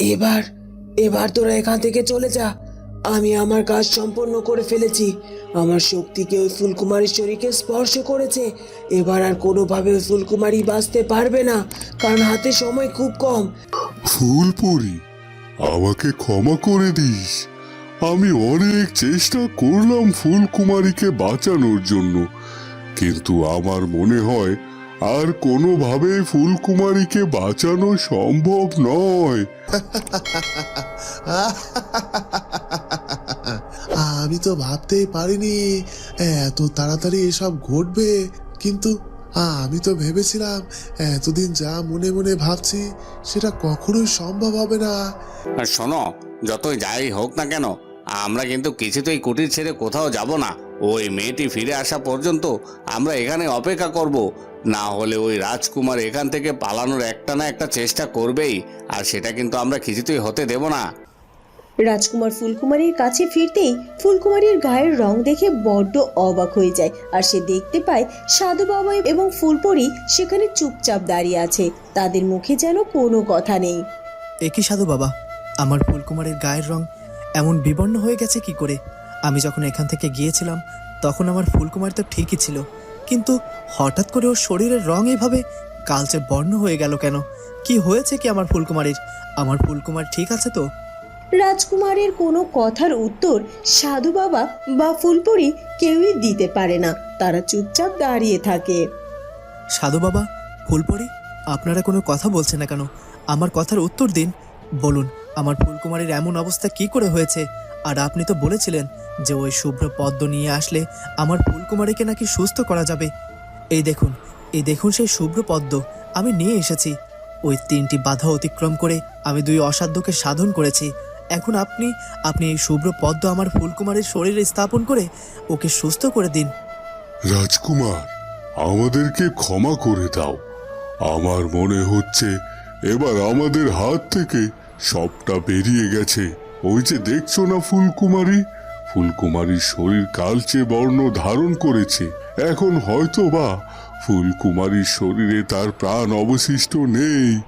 এবার এবার তোরা এখান থেকে চলে যা। আমি আমার কাজ সম্পন্ন করে ফেলেছি। আমার শক্তিকে ওই ফুলকুমারীশ্বরীকে স্পর্শ করেছে। এবার আর কোনোভাবে ওই ফুলকুমারী বাঁচতে পারবে না, কারণ হাতে সময় খুব কম। ফুলপরি, আমাকে ক্ষমা করে দিস। আমি অনেক চেষ্টা করলাম ফুলকুমারীকে বাঁচানোর জন্য, কিন্তু আমার মনে হয় আর কোনোভাবে ফুলকুমারীকে বাঁচানো সম্ভব নয়। আমি তো ভাবতেই পারিনি এত তাড়াতাড়ি এসব ঘটবে কিন্তু আমি তো ভেবেছিলাম এতদিন যা মনে মনে ভাবছি সেটা কখনোই সম্ভব হবে না। শোনো যতই যাই হোক না কেন আমরা কিন্তু কিছুতেই কুটির ছেড়ে কোথাও যাব না। ওই মেয়েটি ফিরে আসা পর্যন্ত আমরা এখানে অপেক্ষা করব না হলে ওই রাজকুমার এখান থেকে পালানোর একটা না একটা চেষ্টা করবেই আর সেটা কিন্তু আমরা কিছুতেই হতে দেব না। রাজকুমার ফুলকুমারীর কাছে ফিরতেই ফুলকুমারীর গায়ের রং দেখে বড্ড অবাক হয়ে যায় আর সে দেখতে পায় সাধু বাবা এবং ফুলপরি সেখানে চুপচাপ দাঁড়িয়ে আছে তাদের মুখে যেন কোনো কথা নেই। একই সাধু বাবা আমার ফুলকুমারের গায়ের রং এমন বিবর্ণ হয়ে গেছে কি করে? আমি যখন এখান থেকে গিয়েছিলাম তখন আমার ফুলকুমার তো ঠিকই ছিল। কিন্তু হঠাৎ করে ওর শরীরের রং এইভাবে কালচে বর্ণ হয়ে গেল কেন? কি হয়েছে কি আমার ফুলকুমারীর? আমার ফুলকুমার ঠিক আছে তো? রাজকুমারের কোনো কথার উত্তর সাধু বাবা বা ফুলপুরি কেউই দিতে পারে না। তারা চুপচাপ দাঁড়িয়ে থাকে। সাধু বাবা ফুলপুরি আপনারা কোনো কথা বলছেন না কেন? আমার কথার উত্তর দিন। বলুন আমার ফুলকুমারীর এমন অবস্থা কি করে হয়েছে? আর আপনি তো বলেছিলেন যে ওই শুভ্র পদ্ম নিয়ে আসলে আমার ফুলকুমারীকে নাকি সুস্থ করা যাবে। এই দেখুন এই দেখুন সেই শুভ্র পদ্ম। আমি নিয়ে এসেছি। ওই তিনটি বাধা অতিক্রম করে আমি দুই অসাধ্যকে সাধন করেছি। এখন আপনি আপনি এই শুভ্র পদ্ম আমার ফুলকুমারীর শরীরে স্থাপন করে ওকে সুস্থ করে দিন। রাজকুমার, আমাদেরকে ক্ষমা করে দাও। আমার মনে হচ্ছে এবার আমাদের হাত থেকে সবটা বেরিয়ে গেছে। ওই যে দেখছ না ফুলকুমারী? ফুলকুমারীর শরীর কালচে বর্ণ ধারণ করেছে। এখন হয়তো বা ফুলকুমারীর শরীরে তার প্রাণ অবশিষ্ট নেই।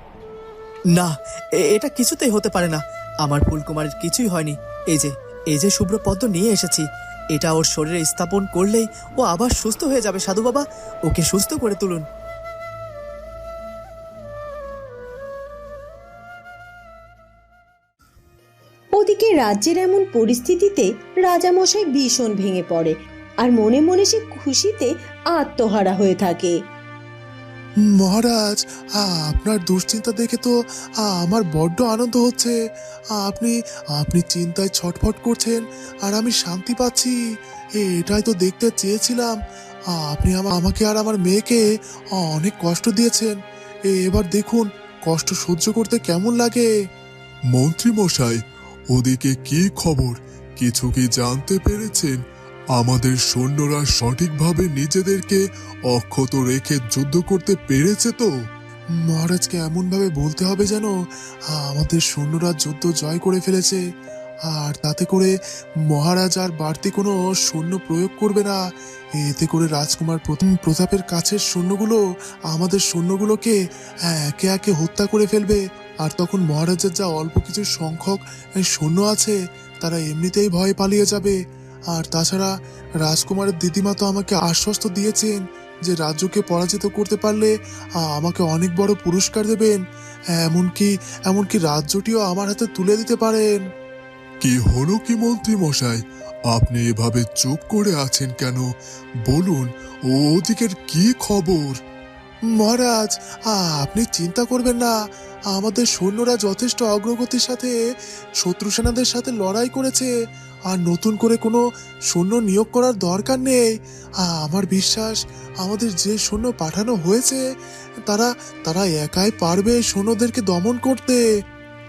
না এটা কিছুতেই হতে পারে না। আমার ফুলকুমারীর কিছুই হয়নি। এই যে এই যে শুভ্র পদ্ম নিয়ে এসেছি। এটা ওর শরীরে স্থাপন করলেই ও আবার সুস্থ হয়ে যাবে, সাধু বাবা। ওকে সুস্থ করে তুলুন। ওদিকে রাজ্যের এমন পরিস্থিতিতে রাজামশাই ভীষণ ভেঙে পড়ে আর মনে মনে সে খুশিতে আত্মহারা হয়ে থাকে। মহারাজ আপনার দুশ্চিন্তা দেখে তো আমার বড্ড আনন্দ হচ্ছে। আপনি আপনি চিন্তায় ছটফট করছেন আর আমি শান্তি পাচ্ছি। এটাই তো দেখতে চেয়েছিলাম। আপনি আমাকে আর আমার মেয়েকে অনেক কষ্ট দিয়েছেন। এবার দেখুন কষ্ট সহ্য করতে কেমন লাগে। মন্ত্রী মশাই ওদিকে কি খবর? কিছু কি জানতে পেরেছেন? আমাদের সৈন্যরা সঠিকভাবে নিজেদেরকে অক্ষত রেখে যুদ্ধ করতে পেরেছে তো? মহারাজকে এমন ভাবে বলতে হবে যেন আমাদের সৈন্যরা যুদ্ধ জয় করে ফেলেছে। আর তাতে করে মহারাজ আর বাড়তি কোনো সৈন্য প্রয়োগ করবে না। এতে করে রাজকুমার প্রতাপের কাছের সৈন্যগুলো আমাদের সৈন্যগুলোকে একে একে হত্যা করে ফেলবে। আর তখন মহারাজের যা অল্প কিছু সংখ্যক সৈন্য আছে তারা এমনিতেই ভয়ে পালিয়ে যাবে। আর তাছাড়া রাজকুমারের দিদিমা তো আমাকে আশ্বস্ত দিয়েছেন যে রাজ্যকে পরাজিত করতে পারলে আমাকে অনেক বড় পুরস্কার দেবেন। এমনকি এমনকি রাজ্যটিও আমার হাতে তুলে দিতে পারেন। কি হলো কি মন্ত্রী মশাই? আপনি এভাবে চুপ করে আছেন কেন? বলুন ওদিকের কি খবর? মহারাজ আপনি চিন্তা করবেন না। আমাদের সৈন্যরা যথেষ্ট অগ্রগতির সাথে শত্রু সেনাদের সাথে লড়াই করেছে, আর নতুন করে কোনো সৈন্য নিয়োগ করার দরকার নেই। আমার বিশ্বাস, আমাদের যে সৈন্য পাঠানো হয়েছে, তারা তারা একাই পারবে সৈন্যদেরকে দমন করতে।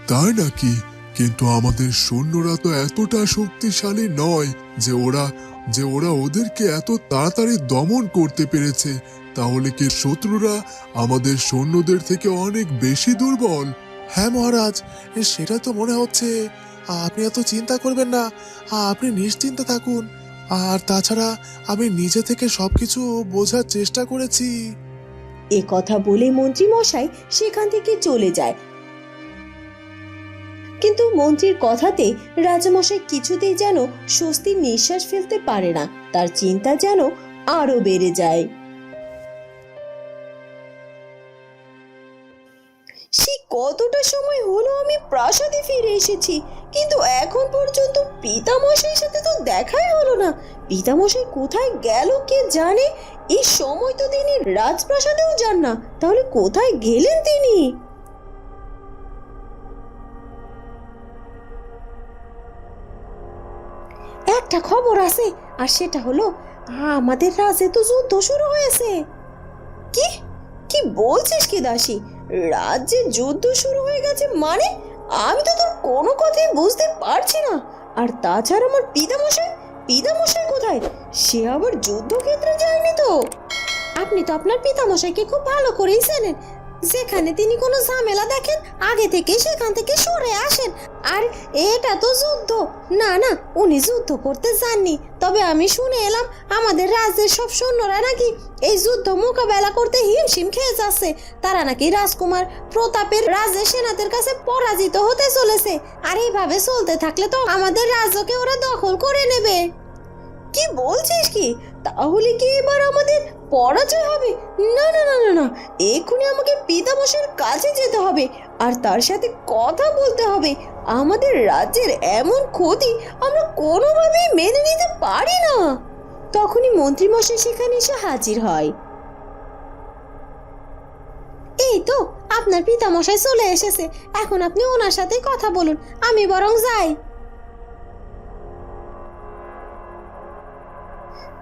তাই নাকি? কিন্তু আমাদের সৈন্যরা তো এতটা শক্তিশালী নয় যে ওরা যে ওরা ওদেরকে এত তাড়াতাড়ি দমন করতে পেরেছে। তাহলে কি শত্রুরা আমাদের সৈন্যদের থেকে অনেক বেশি দুর্বল? হ্যাঁ মহারাজ সেটা তো মনে হচ্ছে। আপনি এত চিন্তা করবেন না। আপনি নিশ্চিন্তে থাকুন। আর তাছাড়া আমি নিজে থেকে সবকিছু বোঝার চেষ্টা করেছি। এ কথা বলে মন্ত্রী মশাই সেখান থেকে চলে যায়। কিন্তু মন্ত্রীর কথাতে রাজামশাই কিছুতেই যেন স্বস্তির নিঃশ্বাস ফেলতে পারে না। তার চিন্তা যেন আরও বেড়ে যায়। কতটা সময় হলো আমি প্রাসাদে ফিরে এসেছি? কিন্তু এখন পর্যন্ত পিতামশাইয়ের সাথে তো দেখাই হলো না। পিতামশাই কোথায় গেল কে জানে? এই সময় তো তিনি রাজপ্রাসাদেও যান না। তাহলে কোথায় গেলেন তিনি? একটা খবর আছে, আর সেটা হলো, আমাদের রাজে তো যুদ্ধ শুরু হয়েছে। কি? কি বলছিস কি দাসী? রাজ্যে যুদ্ধ শুরু হয়ে গেছে মানে? আমি তো তোর কোনো কথাই বুঝতে পারছি না। আর তাছাড়া আমার পিতামশাই? পিতামশাই কোথায়? সে আবার যুদ্ধক্ষেত্রে যায়নি তো? আপনি তো আপনার পিতামশাইকে খুব ভালো করেই জানেন যেখানে তিনি কোনো ঝামেলা দেখেন, আগে থেকে সেখান থেকে সরে আসেন। আর এটা তো যুদ্ধ। না না, উনি যুদ্ধ করতে যাননি। তবে আমি শুনে এলাম, আমাদের রাজ্যের সব সৈন্যরা নাকি এই যুদ্ধ মোকাবেলা করতে হিমশিম খেয়ে যাচ্ছে। তারা নাকি রাজকুমার প্রতাপের রাজ্যের সেনাদের কাছে পরাজিত হতে চলেছে। আর এইভাবে চলতে থাকলে তো আমাদের রাজ্যকে ওরা দখল করে নেবে। কি বলছিস কি? তাহলে কি এবার আমাদের পরাজয় হবে? না না না না না। এক্ষুনি আমাকে পিতামশের কাছে যেতে হবে। আর তার সাথে কথা বলতে হবে। আমাদের রাজ্যের এমন ক্ষতি আমরা কোনোভাবেই মেনে নিতে পারি না। তখনই মন্ত্রীমশাই সেখানে এসে হাজির হয়। এই তো, আপনার পিতামশাই চলে এসেছে। এখন আপনি ওনার সাথে কথা বলুন। আমি বরং যাই।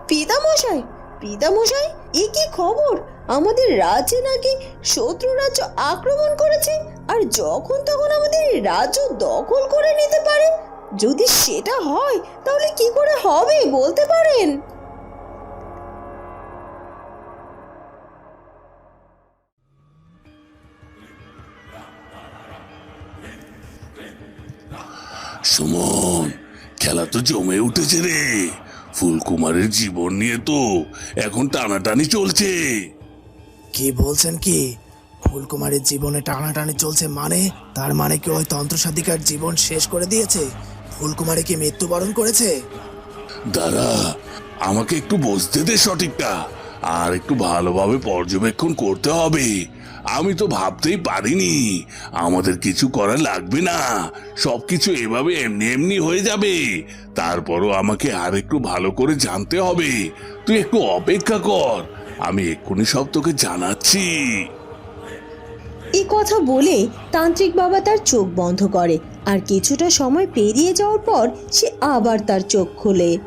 পিতামশাই পিতামশাই? এ কি খবর? আমাদের রাজ্যে নাকি শত্রু রাজ্য আক্রমণ করেছে, আর যখন তখন আমাদের রাজ্য দখল করে নিতে পারে। যদি সেটা হয়, তাহলে কি করে হবে, বলতে পারেন? সুমন, খেলা তো জমে উঠেছে রে। ফুলকুমারের জীবন নিয়ে তো এখন টানাটানি চলছে। কি বলছেন কি? ফুলকুমারের জীবনে টানাটানি চলছে মানে? তার মানে কি ওই তন্ত্রসাধিকার জীবন শেষ করে দিয়েছে? ফুলকুমারী কি মৃত্যুবরণ করেছে? দাদা আমাকে একটু বুঝতে দে সঠিকটা। আর একটু ভালোভাবে পর্যবেক্ষণ করতে হবে। আমি তো ভাবতেই পারিনি। আমাদের কিছু করা লাগবে না। সবকিছু এভাবে এমনি এমনি হয়ে যাবে। তারপরও আমাকে আর একটু ভালো করে জানতে হবে। তুই একটু অপেক্ষা কর। আমি এক্ষুনি সব তোকে জানাচ্ছি। এই কথা বলে তান্ত্রিক বাবা তার চোখ বন্ধ করে। আর কিছুটা সময় পেরিয়ে যাওয়ার পর সে আবার তার চোখ খোলে।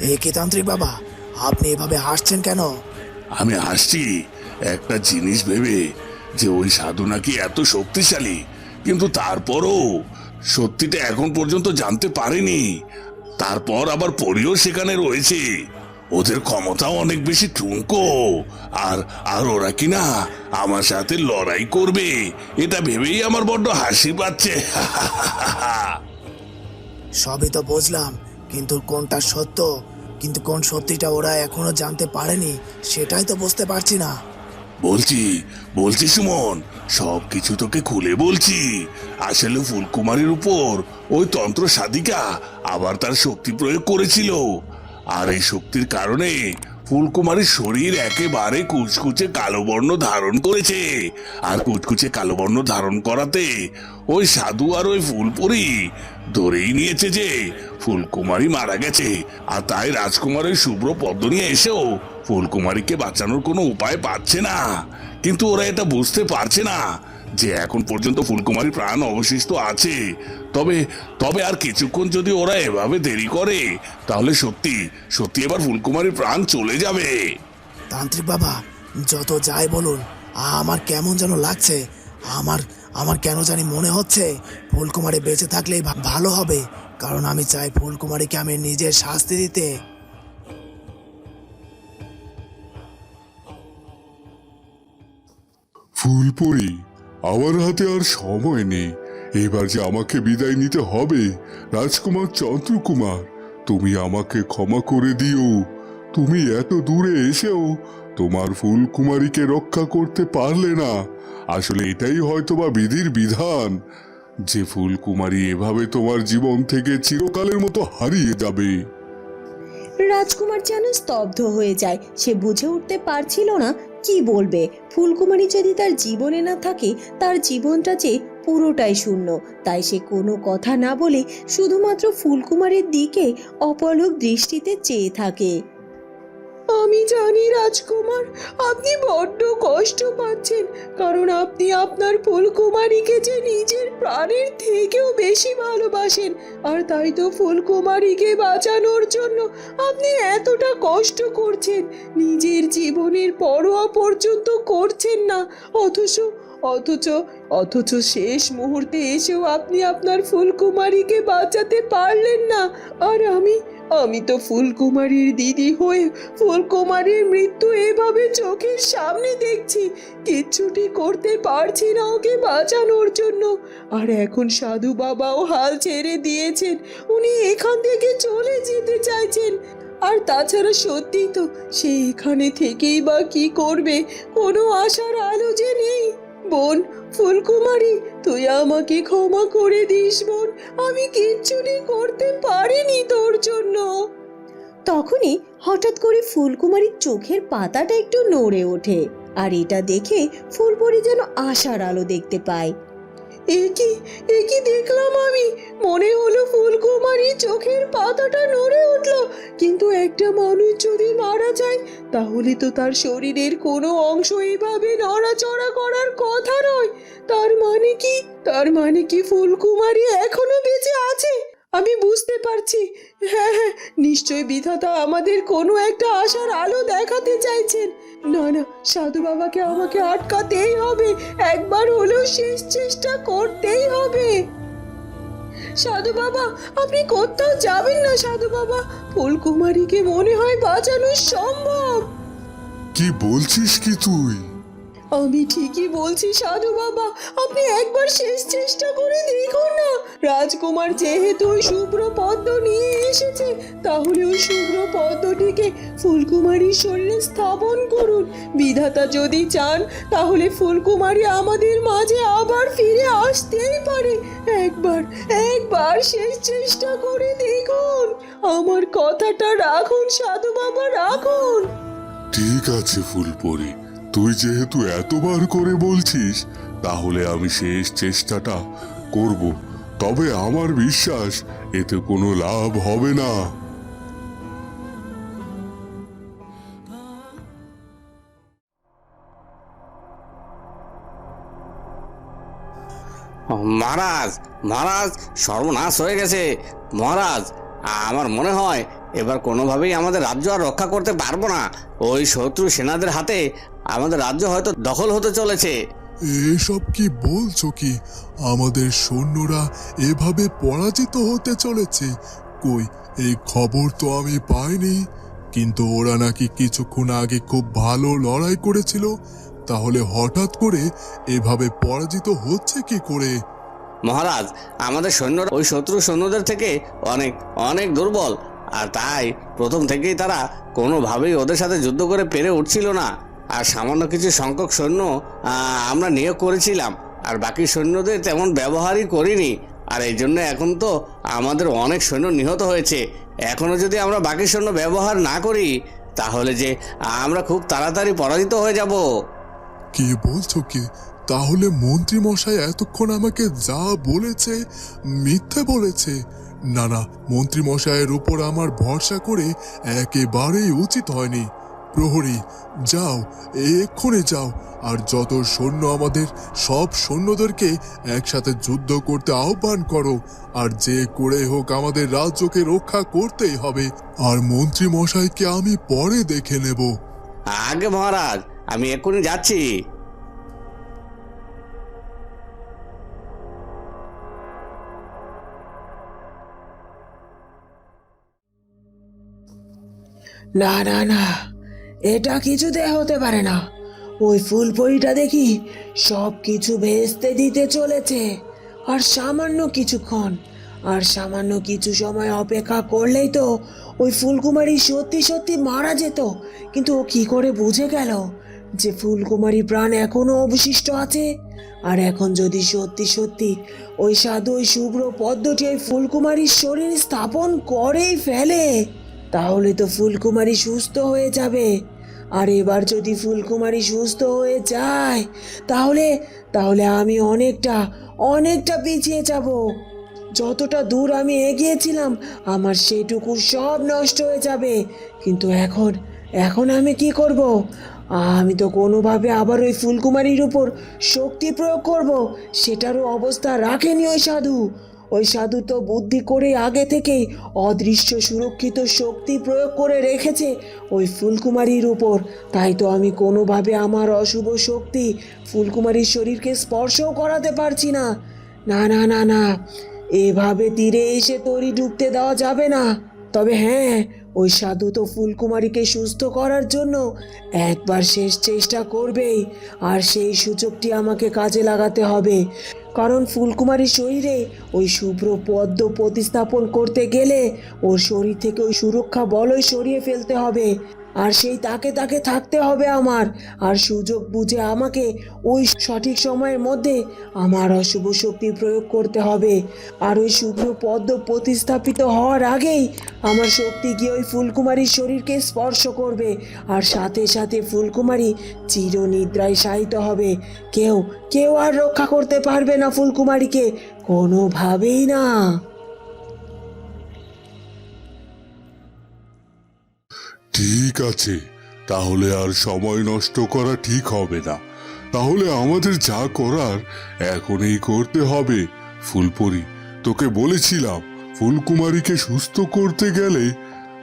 এ কি তান্ত্রিক বাবা? আপনি এভাবে হাসছেন কেন? আমি হাসছি। একটা জিনিস ভেবে যে ওই সাধু নাকি এত শক্তিশালী কিন্তু তারপরও সত্যিটা এখন পর্যন্ত জানতে পারেনি। তারপর আবার পরিও সেখানে রয়েছে। ওদের ক্ষমতাও অনেক বেশি ঠুনকো আর আর ওরা কি না আমার সাথে লড়াই করবে এটা ভেবেই আমার বড্ড হাসি পাচ্ছে। সবই তো বুঝলাম কিন্তু কোনটা সত্য কিন্তু কোন সত্যিটা ওরা এখনও জানতে পারেনি, সেটাই তো বুঝতে পারছি না। বলছি বলছি সুমন সব কিছু তোকে খুলে বলছি। আসলে ফুলকুমারীর উপর ওই তন্ত্র সাধিকা আবার তার শক্তি প্রয়োগ করেছিল। আর এই শক্তির কারণে ফুলকুমারীর শরীর একেবারে কুচকুচে কালো বর্ণ ধারণ করেছে। আর কুচকুচে কালো বর্ণ ধারণ করাতে ওই সাধু আর ওই ফুলপুরি ধরেই নিয়েছে যে ফুলকুমারী মারা গেছে। আর তাই রাজকুমারের শুভ্র পদ্ম নিয়ে এসেও ফুলকুমারীকে বাঁচানোর কোনো উপায় পাচ্ছে না। কিন্তু ওরা এটা বুঝতে পারছে না। যে এখন পর্যন্ত ফুলকুমারী প্রাণ অবশিষ্ট আছে। তবে তবে আর কিছুক্ষণ যদি ওরা এভাবে দেরি করে তাহলে সত্যি সত্যি এবার ফুলকুমারীর প্রাণ চলে যাবে। তান্ত্রিক বাবা যত যাই বলুন আমার কেমন যেন লাগছে। আমার আমার কেন জানি মনে হচ্ছে ফুলকুমারী বেঁচে থাকলেই ভা- ভালো হবে। কারণ আমি চাই ফুলকুমারীকে আমি নিজের শাস্তি দিতে। ফুলপুরি আমার হাতে আর সময় নেই। এবার যে আমাকে বিদায় নিতে হবে, রাজকুমার চন্দ্রকুমার, তুমি আমাকে ক্ষমা করে দিও। তুমি এত দূরে এসেও তোমার ফুলকুমারীকে রক্ষা করতে পারলে না। আসলে এটাই হয়তোবা বিধির বিধান। যে ফুলকুমারী এভাবে তোমার জীবন থেকে চিরকালের মতো হারিয়ে যাবে। রাজকুমার যেন স্তব্ধ হয়ে যায়। সে বুঝে উঠতে পারছিল না কি বলবে? ফুলকুমারী যদি তার জীবনে না থাকে, তার জীবনটা যে পুরোটাই শূন্য। তাই সে কোনো কথা না বলে শুধুমাত্র ফুলকুমারের দিকে অপলক দৃষ্টিতে চেয়ে থাকে। আমি জানি রাজকুমার, আপনি বড্ড কষ্ট পাচ্ছেন, কারণ আপনি আপনার ফুলকুমারীকে যে নিজের প্রাণের থেকেও বেশি ভালোবাসেন, আর তাই তো ফুলকুমারীকে বাঁচানোর জন্য আপনি এতটা কষ্ট করছেন, নিজের জীবনের পরোয়া পর্যন্ত করছেন না, অথচ অথচ অথচ শেষ মুহূর্তে এসেও আপনি আপনার ফুলকুমারীকে বাঁচাতে পারলেন না, আর আমি আমি তো ফুলকুমারীর দিদি হয়ে ফুলকুমারীর মৃত্যু এভাবে চোখের সামনে দেখছি। কিচ্ছুটি করতে পারছি না ওকে বাঁচানোর জন্য। আর এখন সাধু বাবাও হাল ছেড়ে দিয়েছেন। উনি এখান থেকে চলে যেতে চাইছেন। আর তাছাড়া সত্যি তো সে এখানে থেকেই বা কি করবে? কোনো আশার আলো যে নেই। বোন ফুলকুমারী, তুই আমাকে ক্ষমা করে দিস বোন। আমি কিচ্ছুটি করতে পারিনি তোর জন্য। তখনই হঠাৎ করে ফুলকুমারীর চোখের পাতাটা একটু নড়ে ওঠে আর এটা দেখে ফুলপরি যেন আশার আলো দেখতে পায়। এ কি এ কি দেখলাম আমি? মনে হলো ফুলকুমারী চোখের পাতাটা নড়ে উঠল, কিন্তু একটা মানুষ যদি মারা যায় তাহলে তো তার শরীরের কোনো অংশ এভাবে নড়াচড়া করার কথা নয়। তার মানে কি? তার মানে কি ফুলকুমারী এখনও বেঁচে আছে? আমি বুঝতে পারছি। হ্যাঁ হ্যাঁ নিশ্চয় বিধাতা আমাদের কোনো একটা আশার আলো দেখাতে চাইছেন। না না, সাধু বাবাকে আমাকে আটকাতেই হবে। একবার হলেও শেষ চেষ্টা করতেই হবে। সাধু বাবা, আপনি কোথাও যাবেন না সাধু বাবা। ফুলকুমারীকে মনে হয় বাঁচানো সম্ভব। কি বলছিস কি তুই? আমি ঠিকই বলছি সাধু বাবা, আপনি একবার শেষ চেষ্টা করে দেখুন না। রাজকুমার যেহেতু ওই শুভ্র পদ্ম নিয়ে এসেছে, তাহলে ওই শুভ্র পদ্মটিকে ফুলকুমারীর শরীরে স্থাপন করুন। বিধাতা যদি চান, তাহলে ফুলকুমারী আমাদের মাঝে আবার ফিরে আসতেই পারে। একবার একবার শেষ চেষ্টা করে দেখুন। আমার কথাটা রাখুন সাধু বাবা, রাখুন। ঠিক আছে ফুলপরি। তুই যেহেতু এতবার করে বলছিস, তাহলে আমি শেষ চেষ্টাটা করব। তবে আমার বিশ্বাস, এতে কোনো লাভ হবে না। মহারাজ মহারাজ, সর্বনাশ হয়ে গেছে। মহারাজ, আমার মনে হয় এবার কোনোভাবেই আমাদের রাজ্য আর রক্ষা করতে পারব না। ওই শত্রু সেনাদের হাতে আমাদের রাজ্য হয়তো দখল হতে চলেছে। এসব কি বলছো কি? আমাদের সৈন্যরা এভাবে পরাজিত হতে চলেছে। কই এই খবর তো আমি পাইনি। কিন্তু ওরা নাকি কিছুক্ষণ আগে খুব ভালো লড়াই করেছিল। তাহলে হঠাৎ করে এভাবে পরাজিত হচ্ছে কি করে? মহারাজ আমাদের সৈন্যরা ওই শত্রু সৈন্যদের থেকে অনেক অনেক দুর্বল। আর তাই প্রথম থেকেই তারা কোনোভাবেই ওদের সাথে যুদ্ধ করে পেরে উঠছিল না। আর সামান্য কিছু সংখ্যক সৈন্য আমরা নিয়োগ করেছিলাম, আর বাকি সৈন্যদের তেমন ব্যবহারই করিনি। আর এই জন্য এখন তো আমাদের অনেক সৈন্য নিহত হয়েছে। এখনও যদি আমরা বাকি সৈন্য ব্যবহার না করি, তাহলে যে আমরা খুব তাড়াতাড়ি পরাজিত হয়ে যাব। কি বলছো কি? তাহলে মন্ত্রী মশাই এতক্ষণ আমাকে যা বলেছে, মিথ্যে বলেছে। না না মন্ত্রী মশাইয়ের উপর আমার ভরসা করে একেবারেই উচিত হয়নি। প্রহরী, যাও, এক্ষুনি যাও, আর যত সৈন্য আমাদের, সব সৈন্যদেরকে একসাথে যুদ্ধ করতে আহ্বান করো, আর যে করে হোক আমাদের রাজ্যকে রক্ষা করতেই হবে। আর মন্ত্রী মশাইকে আমি পরে দেখে নেব। আগে মহারাজ, আমি এক্ষুনি যাচ্ছি। না না না, এটা কিছুতে হতে পারে না। ওই ফুলপরিটা দেখি সব কিছু ভেস্তে দিতে চলেছে, আর সামান্য কিছুক্ষণ, আর সামান্য কিছু সময় অপেক্ষা করলেই তো ওই ফুলকুমারী সত্যি সত্যি মারা যেত। কিন্তু ও কি করে বুঝে গেল যে ফুলকুমারী প্রাণ এখনও অবশিষ্ট আছে? আর এখন যদি সত্যি সত্যি ওই সাধু ওই শুভ্র পদ্মটি ওই ফুলকুমারীর শরীর স্থাপন করেই ফেলে তাহলে তো ফুলকুমারী সুস্থ হয়ে যাবে। আর এবার যদি ফুলকুমারী সুস্থ হয়ে যায়, তাহলে তাহলে আমি অনেকটা অনেকটা পিছিয়ে যাব। যতটা দূর আমি এগিয়েছিলাম, আমার সেটুকু সব নষ্ট হয়ে যাবে। কিন্তু এখন এখন আমি কি করব? আমি তো কোনোভাবে আবার ওই ফুলকুমারীর উপর শক্তি প্রয়োগ করব। সেটারও অবস্থা রাখেনি ওই সাধু। ওই সাধু তো বুদ্ধি করে আগে থেকেই অদৃশ্য সুরক্ষিত শক্তি প্রয়োগ করে রেখেছে ওই ফুলকুমারীর উপর। তাই তো আমি কোনোভাবে আমার অশুভ শক্তি ফুলকুমারীর শরীরকে স্পর্শও করাতে পারছি না। না না না না, এভাবে তীরে এসে তরি ডুবতে দেওয়া যাবে না। তবে হ্যাঁ ওই সাধু তো ফুলকুমারীকে সুস্থ করার জন্য একবার শেষ চেষ্টা করবেই, আর সেই সুযোগটি আমাকে কাজে লাগাতে হবে। কারণ ফুলকুমারীর শরীরে ওই শুভ্র পদ্ম প্রতিস্থাপন করতে গেলে ওর শরীর থেকে ওই সুরক্ষা বলই সরিয়ে ফেলতে হবে। আর সেই তাকে তাকে থাকতে হবে আমার। আর সুযোগ বুঝে আমাকে ওই সঠিক সময়ের মধ্যে আমার অশুভ শক্তি প্রয়োগ করতে হবে। আর ওই শুভ্র পদ্ম প্রতিস্থাপিত হওয়ার আগেই আমার শক্তি গিয়ে ওই ফুলকুমারীর শরীরকে স্পর্শ করবে। আর সাথে সাথে ফুলকুমারী চিরনিদ্রায় শায়িত হবে। কেউ কেউ আর রক্ষা করতে পারবে না ফুলকুমারীকে। কোনোভাবেই না। ঠিক আছে, তাহলে আর সময় নষ্ট করা ঠিক হবে না। তাহলে আমাদের যা করার এখনই করতে হবে। ফুলপরি, তোকে বলেছিলাম, ফুলকুমারীকে সুস্থ করতে গেলে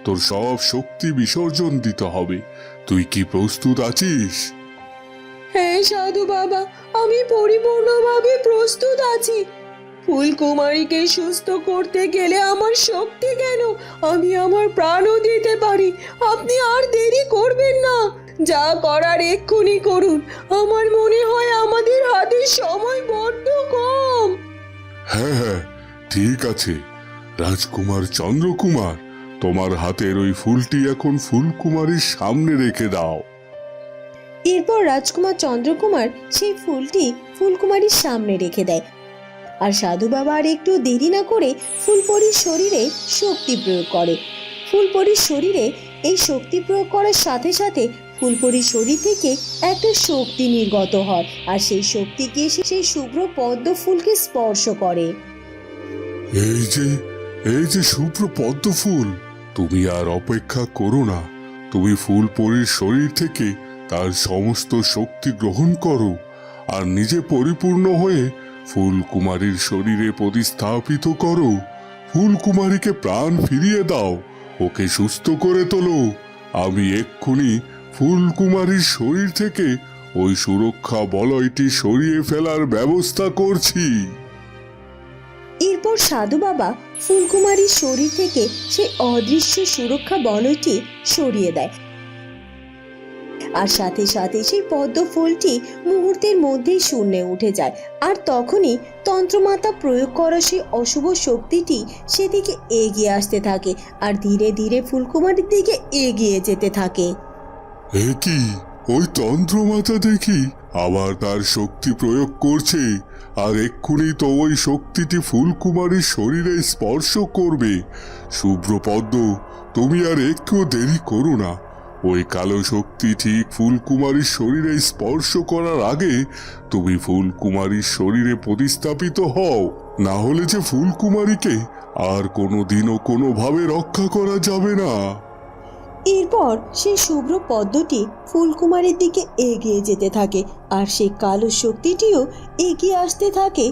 তোর সব শক্তি বিসর্জন দিতে হবে। তুই কি প্রস্তুত আছিস? হ্যাঁ সাধু বাবা, আমি পরিপূর্ণভাবে প্রস্তুত আছি। ফুলকুমারীকে সুস্থ করতে গেলে আমার শক্তি কেন? আমি আমার প্রাণও দিতে পারি। আপনি আর দেরি করবেন না। যা করার এক্ষুনি করুন। আমার মনে হয় আমাদের হাতে সময় বড্ড কম। হ্যাঁ হ্যাঁ ঠিক আছে। রাজকুমার চন্দ্রকুমার তোমার হাতের ওই ফুলটি এখন ফুলকুমারীর সামনে রেখে দাও। এরপর রাজকুমার চন্দ্রকুমার সেই ফুলটি ফুলকুমারীর সামনে রেখে দেয়। আর সাধু বাবা আর একটু দেরি না করে ফুলপরির শরীরে শক্তি প্রয়োগ করে। ফুলপরির শরীরে এই শক্তি প্রয়োগ করার সাথে সাথে ফুলপরির শরীর থেকে একটা শক্তি নির্গত হয় আর সেই শক্তি গিয়ে সে- সেই শুভ্র পদ্ম ফুলকে স্পর্শ করে। এই যে এই যে শুভ্র পদ্ম ফুল, তুমি আর অপেক্ষা করো না। তুমি ফুলপরির শরীর থেকে তার সমস্ত শক্তি গ্রহণ করো আর নিজে পরিপূর্ণ হয়ে ফুল কুমারীর শরীরে প্রতিস্থাপিত করো। ফুল কুমারীকে প্রাণ ফিরিয়ে দাও। ওকে সুস্থ করে তোলো। আমি এক্ষুনি ফুল কুমারীর শরীর থেকে ওই সুরক্ষা বলয়টি সরিয়ে ফেলার ব্যবস্থা করছি। এরপর সাধু বাবা ফুলকুমারীর শরীর থেকে সেই অদৃশ্য সুরক্ষা বলয়টি সরিয়ে দেয়। আর সাথে সাথে সেই পদ্ম ফুলটি মুহূর্তের মধ্যেই শূন্যে উঠে যায়। আর তখনই তন্ত্রমাতা প্রয়োগ করা সেই অশুভ শক্তিটি সেদিকে এগিয়ে আসতে থাকে আর ধীরে ধীরে ফুলকুমারীর দিকে এগিয়ে যেতে থাকে। এ কি? ওই তন্ত্রমাতা দেখি আবার তার শক্তি প্রয়োগ করছে। আর এক্ষুনি তো ওই শক্তিটি ফুলকুমারীর শরীরে স্পর্শ করবে। শুভ্র পদ্ম, তুমি আর একটু দেরি করো না। ওই কালো শক্তি ঠিক ফুলকুমারীর শরীরে স্পর্শ করার আগে তুমি ফুলকুমারীর শরীরে প্রতিস্থাপিত হও। না হলে যে ফুলকুমারীকে আর কোনোদিনও কোনোভাবে রক্ষা করা যাবে না। এরপর সেই শুভ্র পদ্মটি ফুলকুমারীর দিকে এগিয়ে যেতে থাকে আর সেই কালো শক্তিটিও এগিয়ে আসতে থাকে